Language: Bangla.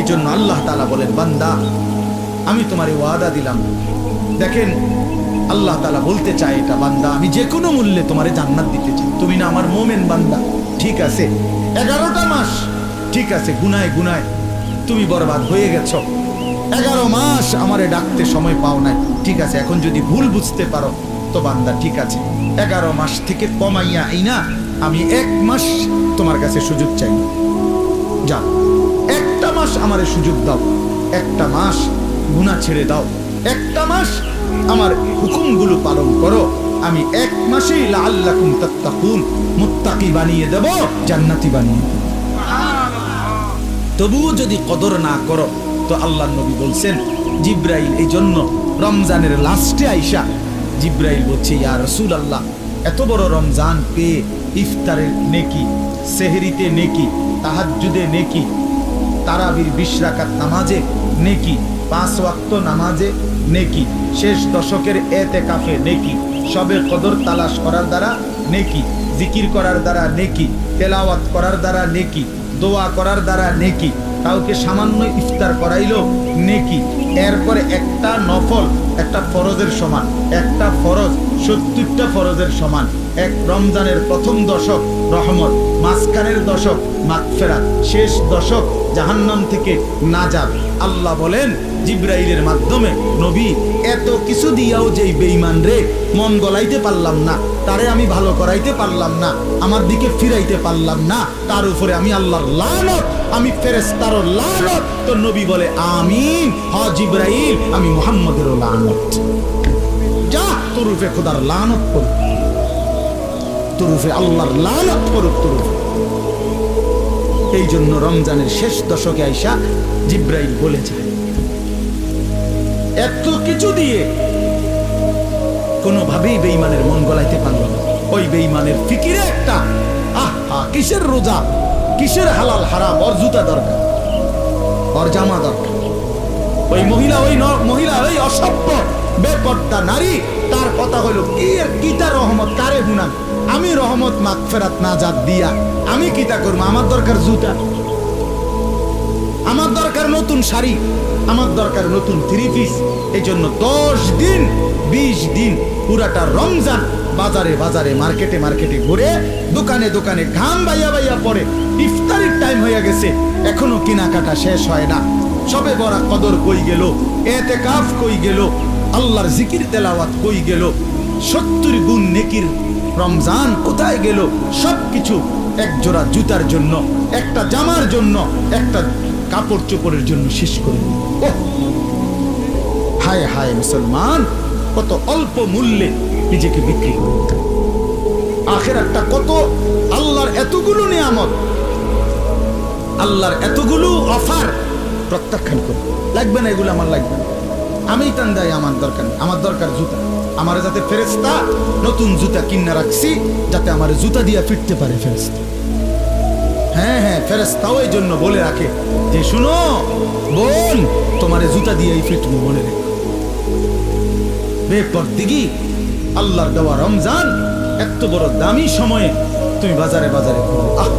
এই জন্য আল্লাহ তালা বলেন, বান্দা, আমি তোমার এই ওয়াদা দিলাম। দেখেন, আল্লাহ তালা বলতে চায় এটা, বান্দা, আমি যে কোনো মূল্যে তোমারে জান্নাত দিতে চাই। তুমি না আমার মোমেন বান্দা। ঠিক আছে, এগারোটা মাস, ঠিক আছে, গুনায় গুনায় তুমি বরবাদ হয়ে গেছ। এগারো মাস আমারে ডাকতে সময় পাও নাই। ঠিক আছে, এখন যদি ভুল বুঝতে পারো, তো বান্দা, ঠিক আছে। এগারো মাস থেকে কমাইয়া এই না আমি এক মাস তোমার কাছে সুযোগ চাই। যা মাস আমারে সুযোগ দাও। একটা মাস গুণা ছেড়ে দাও। একটা মাস আমার হুকুমগুলো পালন করো। আমি এক মাসেই লাআল্লাকুম তাত্তাকুন, মুত্তাকি বানিয়ে দেব, জান্নাতি বানিয়ে দেব। তবুও যদি কদর না করো, তো আল্লাহ নবী বলছেন, জিব্রাইল, এই জন্য রমজানের লাস্টে আইসা। জিব্রাইল বলছে, ইয়া রসুল আল্লাহ এত বড় রমজান পেয়ে ইফতারের নেকি, সেহরিতে নেকি, তাহাজ্জুদে নেকি তারাবির বিশ রাকাত নামাজে নেকি, পাঁচ ওয়াক্ত নামাজে নেকি, শেষ দশকের এতে কাফে নেকি, সবে কদর তালাশ করার দ্বারা নেকি, জিকির করার দ্বারা নেকি, তেলাওয়াত করার দ্বারা নেকি দোয়া করার দ্বারা নেকি। কাউকে সামান্য ইফতার করাইলো নেকি। এরপরে একটা নফল একটা ফরজের সমান। একটা ফরজ সত্তরটা ফরজের সমান। এক রমজানের প্রথম দশক রহমত, মাঝখানের দশক মাগফেরাত, শেষ দশক জাহান্নাম থেকে না নাজাব আল্লাহ বলেন, জিব্রাইলের মাধ্যমে, নবী, এত কিছু দিয়াও যেই বেঈমান রে, মন গলাইতে পারলাম না। তারে আমি ভালো করাইতে পারলাম না, আমার দিকে ফিরাইতে পারলাম না, তার উপরে আমি আল্লাহর লানত, আমি ফেরেস্তারও লানত। তো নবী বলে, আমিন, হ জিব্রাইল, আমি মুহাম্মদেরও লানত। যা তরুফে খোদার লানত করুক তরুফে আল্লাহর লানত করুক তরুফে এই জন্য রমজানের শেষ দশকে আইসা জিব্রাইল বলে যায় এত কিছু দিয়ে কোনোভাবেই বেইমানের মন গলাইতে ওই ফিকিরে একটা। আহ কিসের রোজা? কিসের হালাল হারাম? ওর জুতা দরকার। ওর জামা দরকার। ওই মহিলা ওই মহিলা, ওই অসভ্য, বেপর্দা নারী, তার কথা হলো কি কিতা রহমত? কারে গুনাম আমি রহমত মাগফেরাত না জাত দিয়া, আমি কিতা করব? আমার দরকার জুতা। আমার দরকার নতুন শাড়ি। আমার দরকার নতুন থ্রি পিস এই জন্য দশ দিন, বিশ দিন পুরাটা রমজান বাজারে বাজারে, মার্কেটে মার্কেটে ঘুরে দোকানে দোকানে ঘাম বাইয়া বাইয়া পড়ে। ইফতারির টাইম হয়ে গেছে। এখনও কেনাকাটা শেষ হয় না। সবে বড়া কদর কই গেল? এতে কাফ কই গেল? আল্লাহর জিকির তেলাওয়াত কই গেল? সত্তর গুণ নেকির রমজান কোথায় গেল? সব কিছু এক জোড়া জুতার জন্য, একটা জামার জন্য, একটা কাপড় চোপড়ের জন্য শেষ করে। হায় হায় মুসলমান, কত অল্প মূল্যে নিজেকে বিক্রি করে আখের একটা কত? আল্লাহর এতগুলো নিয়ামত। আল্লাহর এতগুলো অফার প্রত্যাখ্যান করে লাগবে না এগুলো আমার লাগবে না। আমি টান দেয় আমার দরকার আমার দরকার জুতা। আমার যাতে ফেরেস্তা নতুন জুতা কিনা রাখছি, যাতে আমার জুতা দিয়া ফিরতে পারে ফেরেস্তা হ্যাঁ হ্যাঁ ফেরেস্তাও এই জন্য বলে রাখে। যে শুনো, বোন, তোমার জুতা দিয়ে এই ফিটবো বলে রেখো। বেপরদিগি আল্লাহর দেওয়া রমজান এত বড় দামি সময়ে তুমি বাজারে বাজারে ঘুরো। আহ